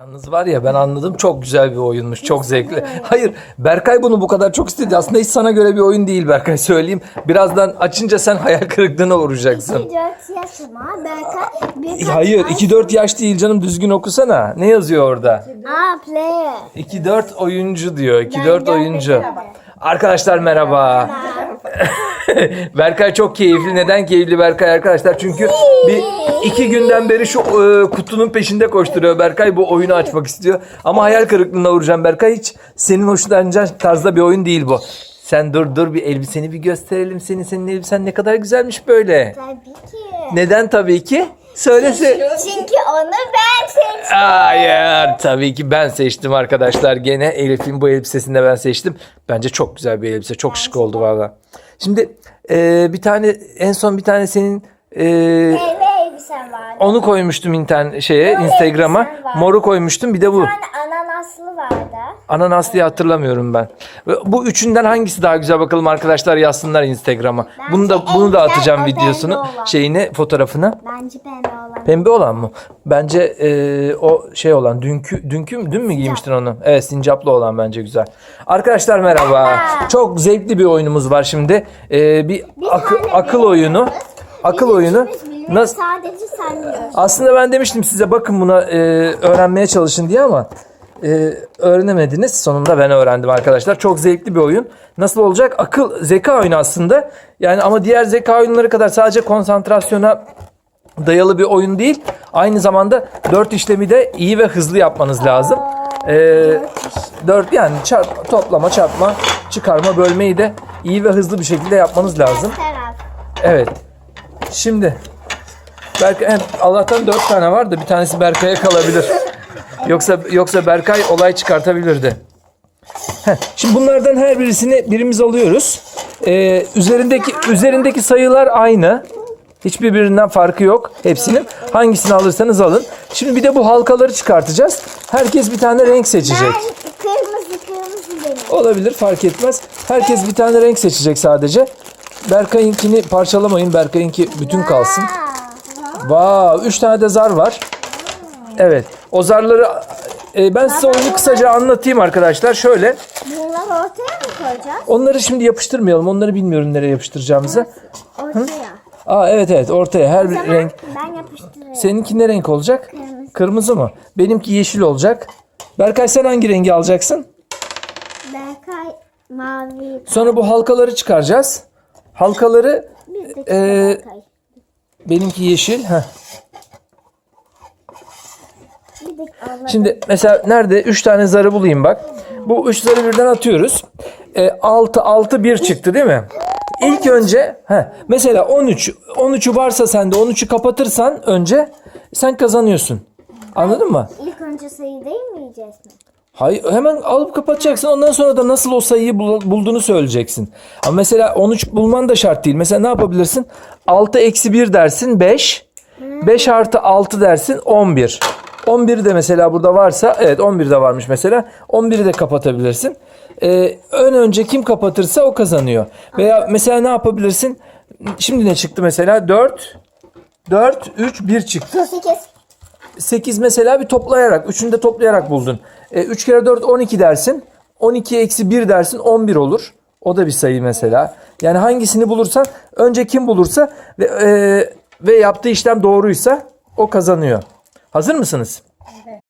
Yalnız var ya ben anladım çok güzel bir oyunmuş. Çok zevkli. Hayır Berkay bunu bu kadar çok istedi. Aslında hiç sana göre bir oyun değil Berkay söyleyeyim. Birazdan açınca sen hayal kırıklığına uğrayacaksın. 4 yaşıma Berkay bir Hayır 2-4 yaş değil canım düzgün okusana. Ne yazıyor orada? Aa player. 2-4 oyuncu diyor. 2-4 dört oyuncu. Arkadaşlar merhaba. Berkay çok keyifli. Neden keyifli Berkay arkadaşlar? Çünkü bir iki günden beri şu e, kutunun peşinde koşturuyor Berkay. Bu oyunu açmak istiyor. Ama hayal kırıklığına uğrayacağım Berkay. Hiç senin hoşlanacak tarzda bir oyun değil bu. Sen dur dur bir elbiseni bir gösterelim seni. Senin elbisen ne kadar güzelmiş böyle. Tabii ki. Neden tabii ki? Söylese. Çünkü onu ben seçtim. Hayır tabii ki ben seçtim arkadaşlar. Gene Elif'in bu elbisesini de ben seçtim. Bence çok güzel bir elbise. Çok şık oldu valla. Şimdi e, bir tane en son bir tane senin e, Meyve elbisen vardı. onu koymuştum internet şeye Mor Instagram'a. elbisen var. Moru koymuştum bir de bu. Bir tane ananaslı vardı. Ananas diye hatırlamıyorum ben. Ve Bu üçünden hangisi daha güzel bakalım arkadaşlar yazsınlar Instagram'a. Bunu da Bence bunu da güzel atacağım o videosunu, olan. şeyini, fotoğrafını. Bence pembe olan. Pembe olan mı? Bence e, o şey olan dünkü dünkü mü dün mü giymiştin onu? Evet sincaplı olan bence güzel. Arkadaşlar merhaba. Çok zevkli bir oyunumuz var şimdi. E, bir tane akıl oyunu. Akıl Biz oyunu. üçümüz biliyoruz, Nasıl? Sadece sen biliyorsun. Aslında ben demiştim size bakın buna e, öğrenmeye çalışın diye ama e, öğrenemediniz. Sonunda ben öğrendim arkadaşlar. Çok zevkli bir oyun. Nasıl olacak? Akıl, zeka oyunu aslında. Yani ama diğer zeka oyunları kadar sadece konsantrasyona dayalı bir oyun değil. Aynı zamanda dört işlemi de iyi ve hızlı yapmanız lazım. E, dört yani çarp, toplama, çarpma, çıkarma, bölmeyi de iyi ve hızlı bir şekilde yapmanız lazım. Evet. Şimdi Berkay Allah'tan dört tane var da bir tanesi Berkay'a kalabilir. Yoksa yoksa Berkay olay çıkartabilirdi. Heh, şimdi bunlardan her birisini birimiz alıyoruz. Ee, üzerindeki üzerindeki sayılar aynı. Hiçbir birinden farkı yok hepsinin. Hangisini alırsanız alın. Şimdi bir de bu halkaları çıkartacağız. Herkes bir tane renk seçecek. Ben kırmızı kırmızı benim. Olabilir fark etmez. Herkes bir tane renk seçecek sadece. Berkay'ınkini parçalamayın. Berkay'ınki bütün kalsın. Aa, Vav, üç tane de zar var. Evet. O zarları e, ben size oyunu kısaca anlatayım arkadaşlar. Şöyle. Bunları ortaya mı koyacağız? Onları şimdi yapıştırmayalım. Onları bilmiyorum nereye yapıştıracağımızı. Ortaya. Aa evet evet ortaya her bir renk. Ben yapıştırıyorum. Seninki ne renk olacak? Kırmızı. Kırmızı mı? Benimki yeşil olacak. Berkay sen hangi rengi alacaksın? Berkay mavi. Sonra bu halkaları çıkaracağız. Halkaları Berkay. benimki yeşil. Heh. Şimdi mesela nerede? 3 tane zarı bulayım bak. Bu 3 zarı birden atıyoruz. E, 6 6 1 çıktı değil mi? İlk önce he, mesela 13 13'ü varsa sende 13'ü kapatırsan önce sen kazanıyorsun. Anladın mı? İlk önce sayı değil mi yiyeceğiz mi? Hayır hemen alıp kapatacaksın. Ondan sonra da nasıl o sayıyı bul- bulduğunu söyleyeceksin. Ama mesela 13 bulman da şart değil. Mesela ne yapabilirsin? 6 eksi 1 dersin 5. 5 artı 6 dersin 11. 11 de mesela burada varsa evet 11 de varmış mesela. 11'i de kapatabilirsin. Ee, ön önce kim kapatırsa o kazanıyor. Veya mesela ne yapabilirsin? Şimdi ne çıktı mesela? 4 4 3 1 çıktı. 8. 8 mesela bir toplayarak, üçünü de toplayarak buldun. E, 3 kere 4 12 dersin. 12 eksi 1 dersin 11 olur. O da bir sayı mesela. Yani hangisini bulursan önce kim bulursa ve, e, ve yaptığı işlem doğruysa o kazanıyor. Hazır mısınız?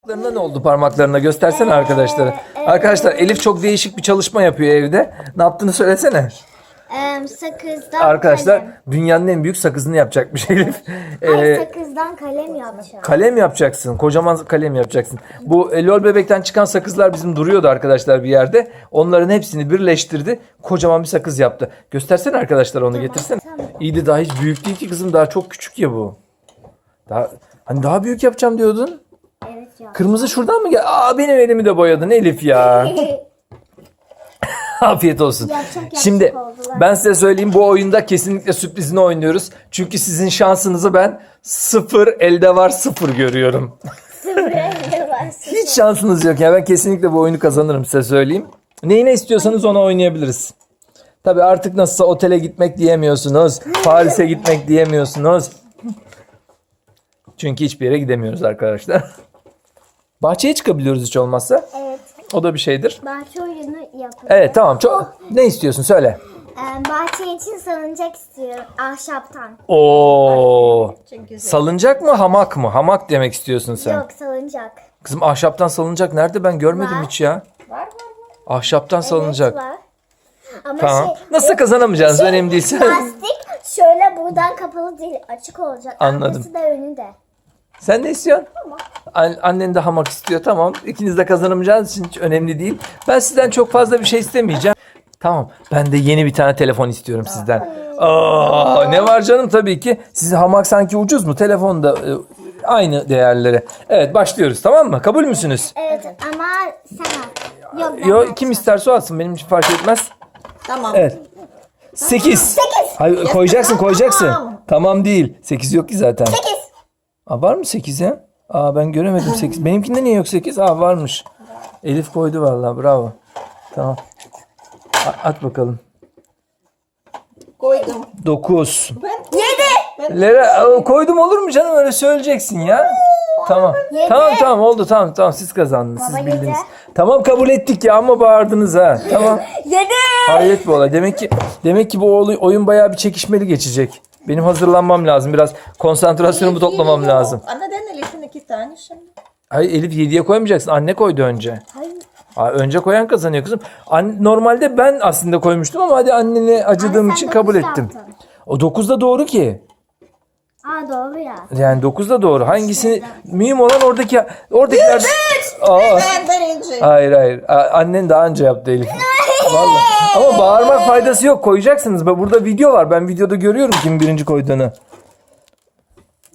Parmaklarına ne oldu parmaklarına göstersene arkadaşlara. Arkadaşlar Elif çok değişik bir çalışma yapıyor evde. Ne yaptığını söylesene. Ee, sakızdan Arkadaşlar kalem. dünyanın en büyük sakızını yapacakmış Elif. Ay, Ee, sakızdan kalem yapacağım. Kalem yapacaksın. Kocaman kalem yapacaksın. Bu e, lol bebekten çıkan sakızlar bizim duruyordu arkadaşlar bir yerde. Onların hepsini birleştirdi. Kocaman bir sakız yaptı. Göstersene arkadaşlar onu getirsene. tamam. İyi de daha hiç büyük değil ki kızım. Daha çok küçük ya bu. Daha hani daha büyük yapacağım diyordun. Ya. Kırmızı şuradan mı gel? Aa benim elimi de boyadın Elif ya. Afiyet olsun. Yapacak yapacak Şimdi oldular. ben size söyleyeyim bu oyunda kesinlikle sürprizini oynuyoruz. Çünkü sizin şansınızı ben sıfır elde var sıfır görüyorum. Sıfır elde var. Hiç şansınız yok ya ben kesinlikle bu oyunu kazanırım size söyleyeyim. Neyi ne istiyorsanız ona oynayabiliriz. Tabi artık nasılsa otele gitmek diyemiyorsunuz. Paris'e gitmek diyemiyorsunuz. Çünkü hiçbir yere gidemiyoruz arkadaşlar. Bahçeye çıkabiliyoruz hiç olmazsa. Evet. O da bir şeydir. Bahçe oyunu yapalım. Evet tamam. Çok... Ne istiyorsun söyle. Ee, bahçe için salıncak istiyorum. Ahşaptan. Oo. Güzel. Salıncak mı hamak mı? Hamak demek istiyorsun sen. Yok salıncak. Kızım ahşaptan salınacak nerede ben görmedim Var. hiç ya. Var var. Ahşaptan salınacak. Evet, var. Ama Tamam. şey, Nasıl kazanamayacağız önemli değil. Lastik şöyle buradan kapalı değil açık olacak. Anladım. Arkası da önü de. Sen ne istiyorsun? An- annen de hamak istiyor. Tamam. İkiniz de kazanamayacağınız için hiç önemli değil. Ben sizden çok fazla bir şey istemeyeceğim. Tamam. Ben de yeni bir tane telefon istiyorum sizden. Aa, ne var canım tabii ki. Sizin hamak sanki ucuz mu? Telefon da e, aynı değerleri. Evet başlıyoruz tamam mı? Kabul müsünüz? Evet ama sen al. Yok ben Yo kim isterse o alsın. Benim için fark etmez. Tamam. Evet. 8. Hayır koyacaksın koyacaksın. Tamam değil. 8 yok ki zaten. Sekiz. Aa, var mı 8 ya? Aa ben göremedim 8. Benimkinde niye yok 8? Aa varmış. Elif koydu vallahi bravo. Tamam. A- at bakalım. Koydum. 9. Ben Yedi. Lera aa, koydum olur mu canım öyle söyleyeceksin ya. Tamam. Yedi. Tamam tamam oldu tamam tamam siz kazandınız siz Baba bildiniz. yedi. Tamam kabul ettik ya ama bağırdınız ha. Tamam. Yedi. Hayret bir olay. Demek ki demek ki bu olay- oyun bayağı bir çekişmeli geçecek. Benim hazırlanmam lazım. Biraz konsantrasyonumu toplamam lazım. Neden Elif'in iki tane şimdi? Hayır Elif 7'ye koymayacaksın. Anne koydu önce. Hayır. Aa, önce koyan kazanıyor kızım. An- normalde ben aslında koymuştum ama hadi annene acıdığım sen için kabul ettim. yaptın. O 9 da doğru ki. Aa doğru ya. Yani 9 da doğru. Hangisini mühim olan oradaki oradakiler Aa, Ben birinci. hayır hayır. Annen daha önce yaptı Elif. Vallahi. Ama bağırmak faydası yok. Koyacaksınız. Bak Burada video var. Ben videoda görüyorum kim birinci koyduğunu.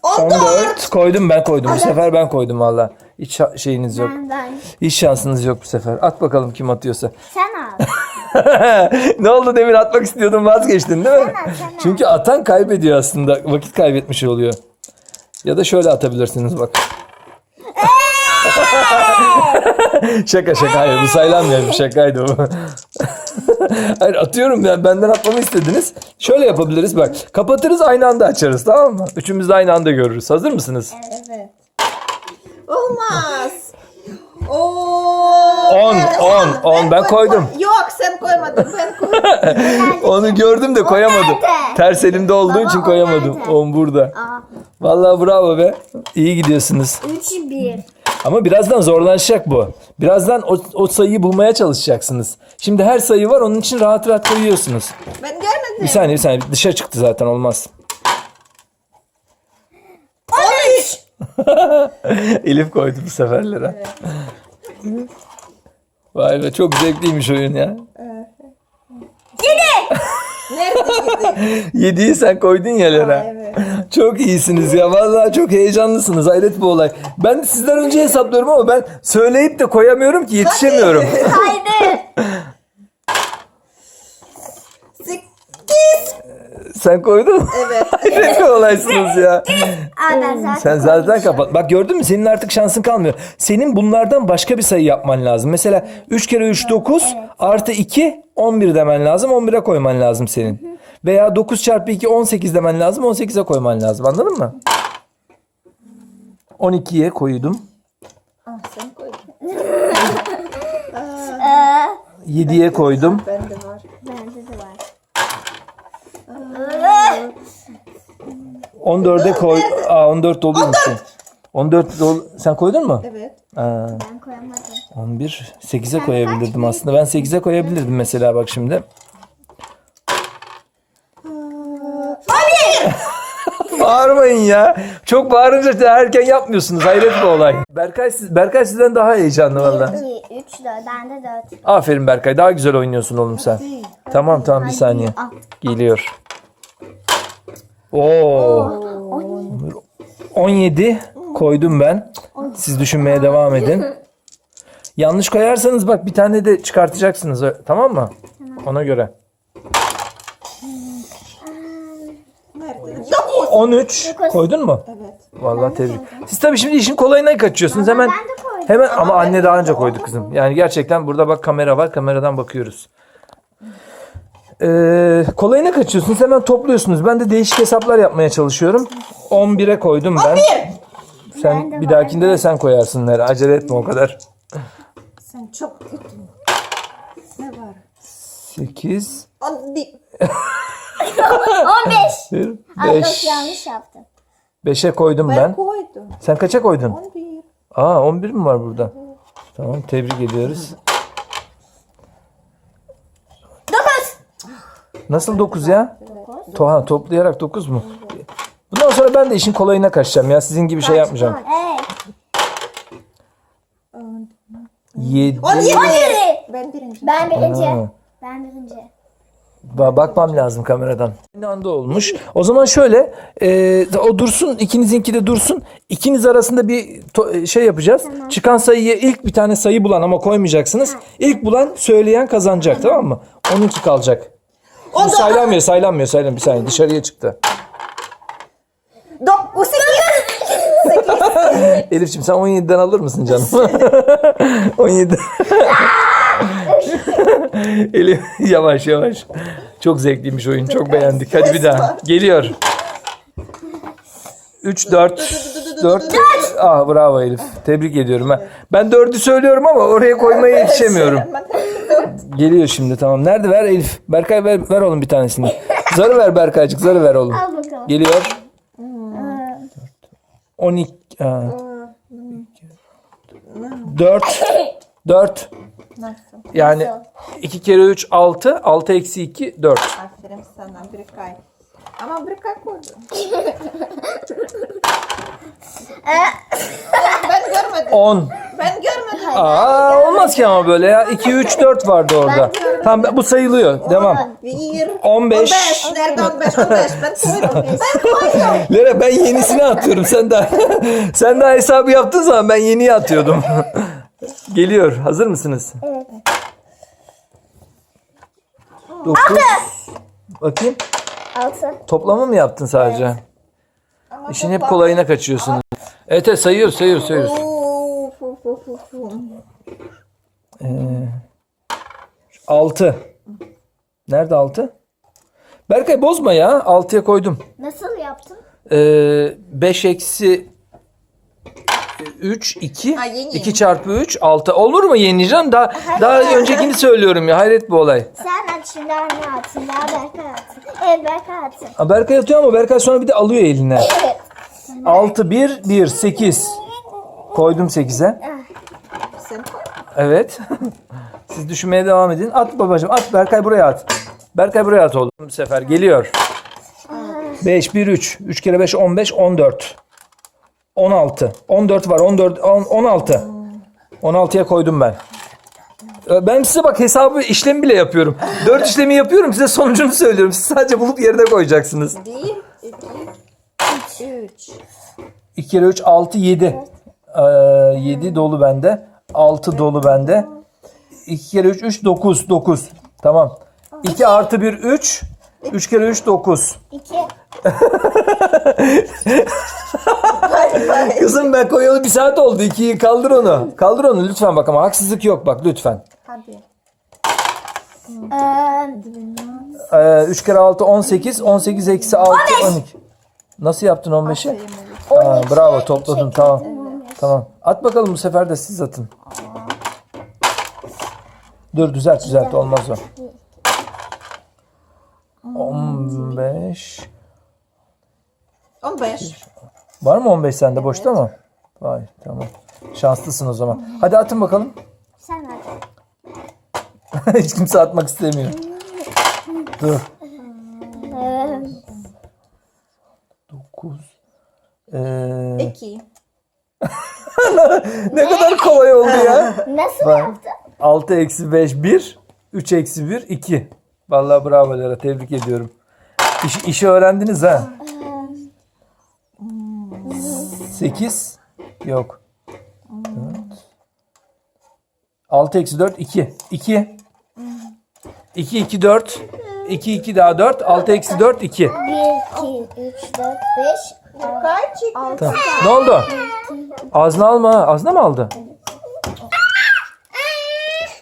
14 koydum ben koydum. Bu sefer ben koydum valla. Hiç şa- şeyiniz yok. Ben ben. Hiç şansınız yok bu sefer. At bakalım kim atıyorsa. Sen al. ne oldu Demir atmak istiyordun vazgeçtin değil mi? Sen at, sen at. Çünkü atan kaybediyor aslında. Vakit kaybetmiş oluyor. Ya da şöyle atabilirsiniz bak. şaka şaka hayır bu saylanmıyor bir şakaydı bu. hayır atıyorum ya benden atmamı istediniz. Şöyle yapabiliriz bak. Kapatırız aynı anda açarız tamam mı? Üçümüz de aynı anda görürüz. Hazır mısınız? Evet. Olmaz. Oo. On, evet, on, sen- on. Ben koydum. Yok sen koymadın. Ben koydum. Onu gördüm de koyamadım. nerede? Ters elimde olduğu Baba, için o koyamadım. nerede? On burada. Aa. Vallahi bravo be. İyi gidiyorsunuz. Üç bir. Ama birazdan zorlaşacak bu. Birazdan o, o sayıyı bulmaya çalışacaksınız. Şimdi her sayı var onun için rahat rahat koyuyorsunuz. Ben görmedim. Bir saniye bir saniye dışarı çıktı zaten olmaz. Elif koydu bu seferlere. Vay be çok zevkliymiş oyun ya. Nerede gitti? Yediği sen koydun ya Lera. evet. Çok iyisiniz ya. Vallahi çok heyecanlısınız. Hayret bir olay. Ben sizden önce hesaplıyorum ama ben söyleyip de koyamıyorum ki yetişemiyorum. Haydi. Sen koydun mu? Evet. Hayret bir olaysınız ya. Aa ben zaten Sen zaten koymuşum. kapat. Bak gördün mü? Senin artık şansın kalmıyor. Senin bunlardan başka bir sayı yapman lazım. Mesela 3 kere 3 9 artı 2 11 demen lazım. 11'e koyman lazım senin. Veya 9 çarpı 2 18 demen lazım. 18'e koyman lazım. Anladın mı? 12'ye koydum. Ah, sen koydun. Ee, 7'ye koydum. Bende var. bende de var. 14'e koy. Aa 14 doluymuş. 14 dol. Sen koydun mu? Evet. Aa, Ben koyamadım. 11 8'e koyabilirdim aslında. Ben 8'e koyabilirdim mesela bak şimdi. Bağırmayın ya. Çok bağırınca da erken yapmıyorsunuz. Hayret bir olay. Berkay, siz, Berkay sizden daha heyecanlı valla. 2, 3, 4. Bende 4. Aferin Berkay. Daha güzel oynuyorsun oğlum sen. Tamam tamam bir saniye. Geliyor. Oo. 17 koydum ben. Siz düşünmeye devam edin. Yanlış koyarsanız bak bir tane de çıkartacaksınız. Tamam mı? Ona göre. Nerede? Dokuz. 13 koydun mu? Evet. Vallahi tebrik. Siz tabii şimdi işin kolayına kaçıyorsunuz. Hemen hemen ama anne daha önce koydu kızım. Yani gerçekten burada bak kamera var. Kameradan bakıyoruz. Ee, kolayına kaçıyorsunuz. Hemen topluyorsunuz. Ben de değişik hesaplar yapmaya çalışıyorum. 11'e koydum ben. Sen bir dahakinde de sen koyarsın Nere. Acele etme o kadar. Sen çok kötü. Ne var? 8 Hadi. 15. Ay yok 5 yanlış yaptım. 5'e koydum Ben, ben. koydum. Sen kaça koydun? 11. Aa 11 mi var burada? Tamam tebrik ediyoruz. Nasıl 9 ya? To ha, toplayarak 9 mu? Bundan sonra ben de işin kolayına kaçacağım ya. Sizin gibi şey yapmayacağım. Evet. 7 17. 17. Ben birinci. Ben birinci. Ha. Ben birinci. Ba- bakmam lazım kameradan. Aynı anda olmuş. O zaman şöyle e, o dursun ikinizinki de dursun. İkiniz arasında bir to- şey yapacağız. Çıkan sayıya ilk bir tane sayı bulan ama koymayacaksınız. İlk bulan söyleyen kazanacak tamam mı? Onunki kalacak. Bu O da saylanmıyor saylanmıyor saylanmıyor. Bir saniye dışarıya çıktı. 9. 8. Elif'ciğim sen 17'den alır mısın canım? 17. Elif yavaş yavaş. Çok zevkliymiş oyun. Çok beğendik. Hadi bir daha. Geliyor. 3 4 4 Ah bravo Elif. Tebrik ediyorum ha. Ben 4'ü söylüyorum ama oraya koymaya yetişemiyorum. Geliyor şimdi tamam. Nerede ver Elif? Berkay ver, ver oğlum bir tanesini. Zarı ver Berkaycık. Zarı ver oğlum. Al bakalım. Geliyor. 12 ha. 4 4 Nasıl? yani 2 kere 3 6 6 eksi 2 4 Aferin sana bir kay. Ama bir kay koydum. ben görmedim. 10 Ben görmedim. Aa olmaz ki ama böyle ya 2 3 4 vardı orada. Tamam bu sayılıyor. Devam. Bir. 15. Nerede 15? 15. Ben. Lera ben yenisini atıyorum. Sen daha sen daha hesabı yaptığın zaman ben yeniyi atıyordum. Geliyor. Hazır mısınız? Evet. 9 Bakayım. 6. Toplama mı yaptın sadece? Ama İşin hep kolayına kaçıyorsun. Evet, evet sayıyoruz, sayıyoruz, sayıyoruz. Uf. 6. Nerede 6? Berkay bozma ya. 6'ya koydum. Nasıl yaptın? 5 eksi 3 2 Ha, yeni. 2 çarpı 3 6 olur mu yeneceğim daha daha öncekini söylüyorum ya hayret bu olay. Sen at şimdi anne atsın. Daha Berkay atsın. Evet Berkay atsın. Ha, Berkay atıyor ama Berkay sonra bir de alıyor eline. Evet. 6 1 1 8 koydum 8'e. Evet. Siz düşünmeye devam edin. At babacığım at Berkay buraya at. Berkay buraya at oğlum. Bu sefer geliyor. 5 1 3 3 kere 5 15 14. 16. 14 var. 14 on- 16. 16'ya koydum ben. Ben size bak hesabı işlemi bile yapıyorum. 4 işlemi yapıyorum size sonucunu söylüyorum. Siz sadece bulup yerine koyacaksınız. 1, 2, 3. 2 kere 3 6 7. Ee, 7 dolu bende. 6 dolu bende. 2 kere 3 3 9 9. Tamam. 2 artı 1 3. 3 kere 3 9. 2. Bay bay. Kızım ben koyalı bir saat oldu. 2'yi kaldır onu. Kaldır onu lütfen bak ama haksızlık yok bak lütfen. Ee, Ee, 3 kere 6 18. 18 eksi 6 12. Nasıl yaptın 15'i? Aa, bravo topladın tamam. Tamam. At bakalım bu sefer de siz atın. Dur düzelt düzelt olmaz o. 15. 15. Var mı 15 sende boşta mı? Vay tamam. Şanslısın o zaman. Hadi atın bakalım. sen at. Hiç kimse atmak istemiyor. Dur. Ee, 9. Ee, 2. ne kadar kolay oldu ya. nasıl Bak. yaptın? 6 eksi 5 1. 3 eksi 1 2. Vallahi bravo Lera tebrik ediyorum. İş, işi öğrendiniz ha. 8 yok. 6 eksi 4 2. 2. 2 2 4. 2 2 daha 4. 6 eksi 4 2. 1, 2, 3, 4, 5, Kaç çıktı? 6. Tamam. Ne oldu? Ağzına alma. ha. Ağzına mı aldı?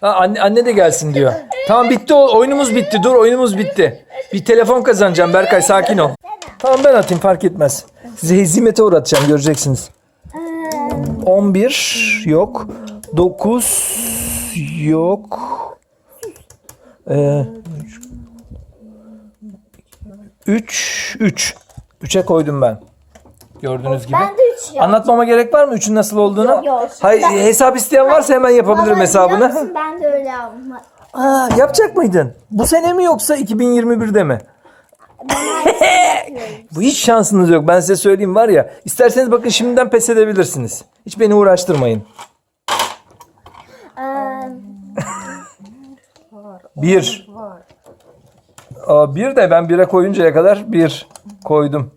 Ha, anne, anne de gelsin diyor. Tamam bitti o oyunumuz bitti. Dur oyunumuz bitti. Bir telefon kazanacağım Berkay sakin ol. Tamam ben atayım fark etmez. Sizi hezimete uğratacağım göreceksiniz. 11 yok. 9 yok. Ee, 3 3 3'e koydum ben. Gördüğünüz gibi. Ben de 3 yok. Anlatmama gerek var mı 3'ün nasıl olduğunu? Yok. Hayır, hesap isteyen varsa hemen yapabilirim Vallahi biliyor hesabını. musun, Ben de öyle aldım. Aa, yapacak mıydın? Bu sene mi yoksa 2021'de mi? Bu hiç şansınız yok. Ben size söyleyeyim var ya. İsterseniz bakın şimdiden pes edebilirsiniz. Hiç beni uğraştırmayın. Ee, Bir. Aa, bir de ben bire koyuncaya kadar bir koydum.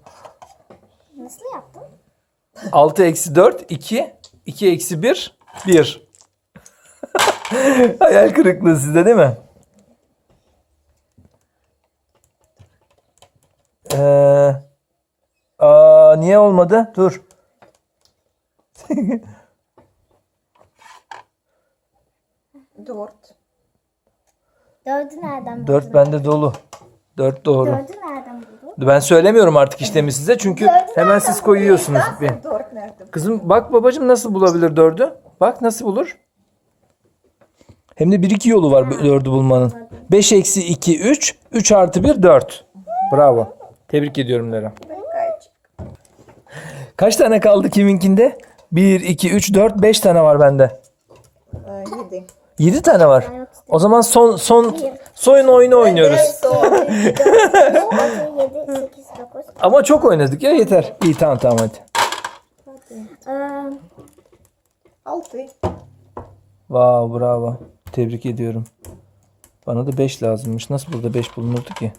Nasıl yaptın? 6 eksi 4 2. 2 eksi 1 1. Hayal kırıklığı sizde değil mi? Ee, aa, niye olmadı? Dur. Dört. Dördü nereden buldun? 4 bende dolu. 4 doğru. Dördü nereden buldun? Ben söylemiyorum artık işlemi size çünkü hemen siz koyuyorsunuz. Bir- Dört nerede? Kızım bak babacığım nasıl bulabilir dördü? Bak nasıl bulur? Hem de bir iki yolu var bu dördü bulmanın. 5 eksi 2 3. 3 artı 1 4. Bravo. Tebrik ediyorum Lera. Kaç? Kaç tane kaldı kiminkinde? 1, 2, 3, 4, 5 tane var bende. Ee, Yedi. 7 tane var. O zaman son son son oyunu oynuyoruz. 6, 7, 8, 9. Ama çok oynadık ya yeter. İyi tamam tamam hadi. Altı. Wow bravo. Tebrik ediyorum. Bana da 5 lazımmış. Nasıl burada 5 bulunurdu ki?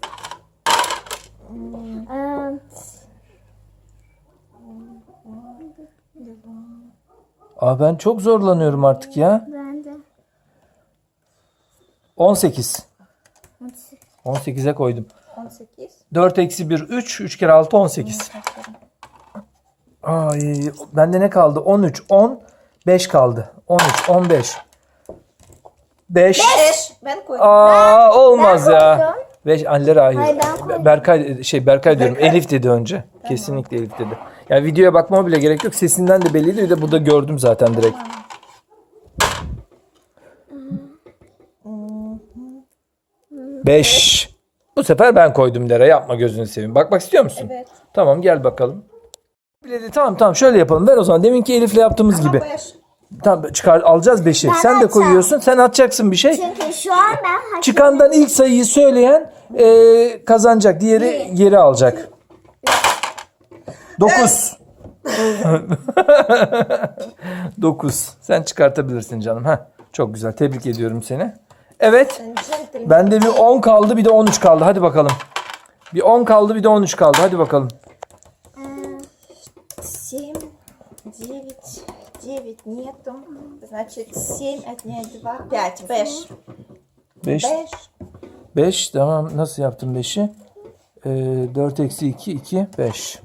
Aa ben çok zorlanıyorum artık ya. ben de. 18. 18'e koydum. On sekiz. 4 eksi 1 3. 3 kere 6 18. Ay bende ne kaldı? 13 10 5 kaldı. 13 15. 5. Beş. Ben koydum. Aa olmaz Ben ya. koydum. 5 Anneler hayır. Hayır, ben koydum. Berkay şey Berkay diyorum. Elif dedi önce. Kesinlikle Elif dedi. Yani videoya bakmama bile gerek yok. Sesinden de belliydi. Bir de burada gördüm zaten direkt. Beş. Bu sefer ben koydum Lera. Yapma gözünü seveyim. Bakmak istiyor musun? Evet. Tamam gel bakalım. Biledi tamam tamam şöyle yapalım. Ver o zaman. Deminki Elif'le yaptığımız gibi. Tamam çıkar alacağız beşi. Ben Sen de atacağım. koyuyorsun. Sen atacaksın bir şey. Çünkü şu an ben hak Çıkandan ilk sayıyı söyleyen e, kazanacak. Diğeri geri alacak. 9. 9. Sen çıkartabilirsin canım. Heh, çok güzel. Tebrik ediyorum seni. Evet. Gentleman. Bende bir 10 kaldı bir de 13 kaldı. Hadi bakalım. Bir 10 kaldı bir de 13 kaldı. Hadi bakalım. Семь, девять, девять нету. Значит, семь отнять два, пять. Бэш. 5. Бэш. 5 tamam. Nasıl yaptım 5'i? Ee, 4 eksi 2 2 5.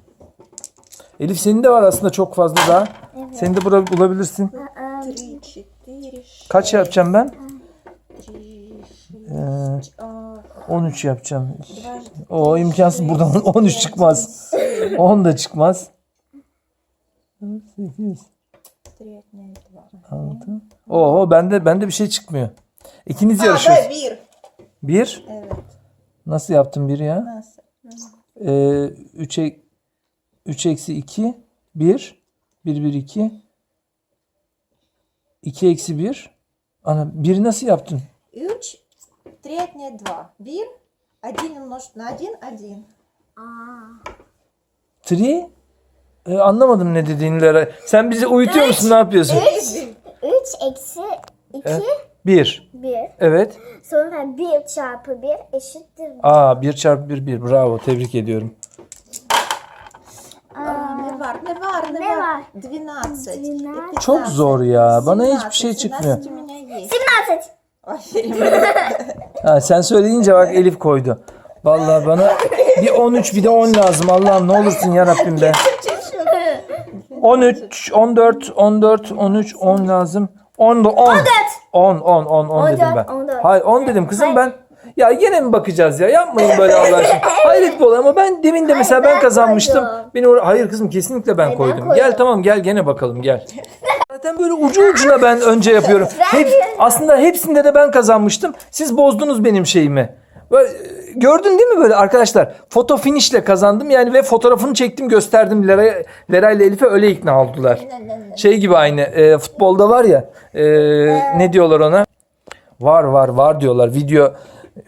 Elif senin de var aslında çok fazla daha. Seni de bura- bulabilirsin. Три, четыре, Kaç yapacağım ben? 13 yapacağım. O imkansız buradan 13 çıkmaz. 10 da çıkmaz. 8. 6. Oho bende bende bir şey çıkmıyor. İkiniz yarışıyoruz. Aa, bir. Bir? Evet. Nasıl yaptın bir ya? Nasıl? Ee, 3 3 eksi 2 1 1 1 2 2 eksi 1 Ana 1 nasıl yaptın? 3 будет 3 отнять 2. Бир 1 умножить на 1, 1. 3 ee, anlamadım ne dediğini Leray. Sen bizi uyutuyor musun ne yapıyorsun? 3 eksi 2 Evet. 1. 1. Evet. Sonra 1 çarpı 1 eşittir. Aa 1 çarpı 1 1. Bravo tebrik ediyorum. Aa, Ne var? Ne var? Ne, Ne var? 12. 12. Çok zor ya. Bана Bana hiçbir şey çıkmıyor. 17. 17. Ha, sen söyleyince bak Elif koydu. Vallahi bana bir 13 bir de 10 lazım. Allah'ım ne olursun ya Rabbim be. 13, 14, 14, 13, 10 lazım. 10 da 10. 10, 10, 10, 10 dedim ben. Hayır 10 dedim kızım ben. Ya yine mi bakacağız ya? Yapmayın böyle Allah aşkına. Hayret bir olay ama ben demin de mesela ben, ben kazanmıştım. Koydum. Beni or- Hayır kızım kesinlikle ben Hayır, koydum. Koydum. Gel tamam gel gene bakalım gel. Zaten böyle ucu ucuna ben önce yapıyorum. Hep, aslında hepsinde de ben kazanmıştım. Siz bozdunuz benim şeyimi. Böyle, gördün değil mi böyle arkadaşlar? Foto finish'le kazandım yani ve fotoğrafını çektim gösterdim Lera, Lera ile Elif'e öyle ikna oldular. Şey gibi aynı e, futbolda var ya e, ne diyorlar ona? Var var var diyorlar. Video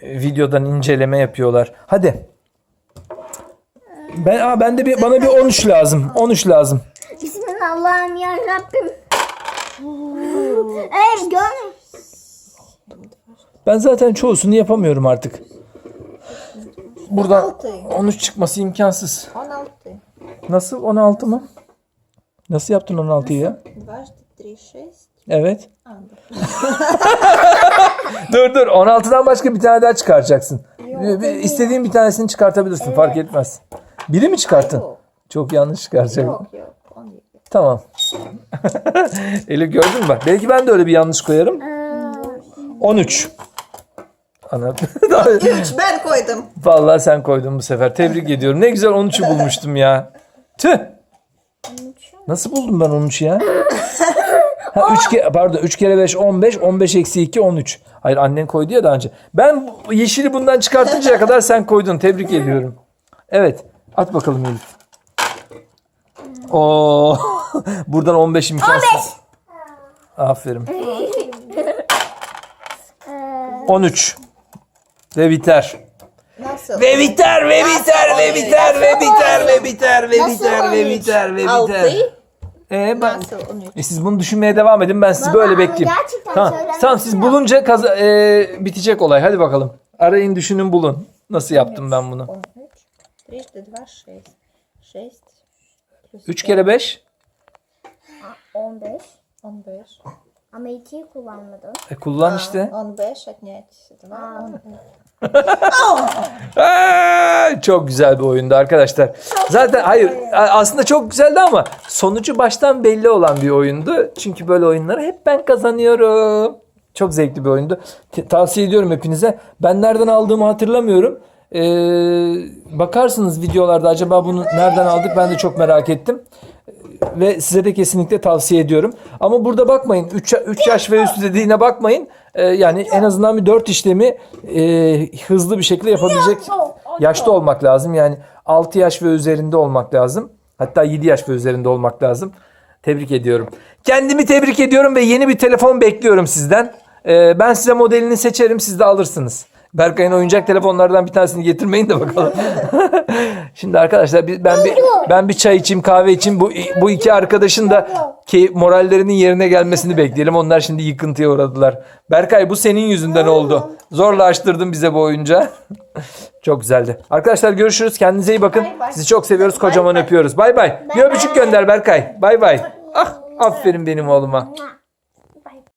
videodan inceleme yapıyorlar. Hadi. Ben aa, ben de bir bana bir 13 lazım. 13 lazım. Bismillahirrahmanirrahim ben zaten çoğusunu yapamıyorum artık. Buradan 13 çıkması imkansız. 16. Nasıl 16 mı? Nasıl yaptın 16'yı ya? 2, 3, 6. Evet. dur dur 16'dan başka bir tane daha çıkaracaksın. Bir- bir- İstediğin bir tanesini çıkartabilirsin fark etmez. Biri mi çıkarttın? Çok yanlış çıkaracak. Yok yok. Tamam. Elif gördün mü bak. Belki ben de öyle bir yanlış koyarım. 13. Ana. Üç ben koydum. Vallahi sen koydun bu sefer. Tebrik ediyorum. Ne güzel 13'ü bulmuştum ya. Tüh. Nasıl buldum ben 13'ü ya? Ha, 3 kere pardon 3 kere 5 15 15 eksi 2 13. Hayır annen koydu ya daha önce. Ben bu yeşili bundan çıkartıncaya kadar sen koydun. Tebrik ediyorum. Evet. At bakalım Elif. Oo. Buradan 15 imkan. 15. Aferin. 13. Ve biter. Nasıl? Ve biter ve biter ve biter ve biter ve biter ve biter ve biter ve biter. Ee, ben, e, siz bunu düşünmeye devam edin. Ben sizi Baba, böyle ama bekleyeyim. gerçekten Tamam, siz istiyorum. bulunca kaza, e, bitecek olay. Hadi bakalım. Arayın, düşünün, bulun. Nasıl yaptım ben bunu? 3 kere 5. 15. 15. Ama 2'yi kullanmadın. E kullan işte. 15 от çok güzel bir oyundu arkadaşlar. Zaten hayır aslında çok güzeldi ama sonucu baştan belli olan bir oyundu. Çünkü böyle oyunları hep ben kazanıyorum. Çok zevkli bir oyundu. Te- tavsiye ediyorum hepinize. Ben nereden aldığımı hatırlamıyorum. Ee, bakarsınız videolarda acaba bunu nereden aldık ben de çok merak ettim. Ve size de kesinlikle tavsiye ediyorum. Ama burada bakmayın 3, 3 yaş ve üstü dediğine bakmayın. Ee, yani en azından bir 4 işlemi e, hızlı bir şekilde yapabilecek yaşta olmak lazım. Yani 6 yaş ve üzerinde olmak lazım. Hatta 7 yaş ve üzerinde olmak lazım. Tebrik ediyorum. Kendimi tebrik ediyorum ve yeni bir telefon bekliyorum sizden. Ee, ben size modelini seçerim siz de alırsınız. Berkay'ın oyuncak telefonlardan bir tanesini getirmeyin de bakalım. Şimdi arkadaşlar biz- ben bir ben bir çay içeyim, kahve içeyim. Bu bu iki arkadaşın da ki morallerinin yerine gelmesini bekleyelim. Onlar şimdi yıkıntıya uğradılar. Berkay bu senin yüzünden oldu. Zorla açtırdın bize bu oyuncağı. Çok güzeldi. Arkadaşlar görüşürüz. Kendinize iyi bakın. Bay bay. Sizi çok seviyoruz. Kocaman öpüyoruz. Bay bay. Bir öpücük gönder Berkay. Bay bay. Ah aferin benim oğluma.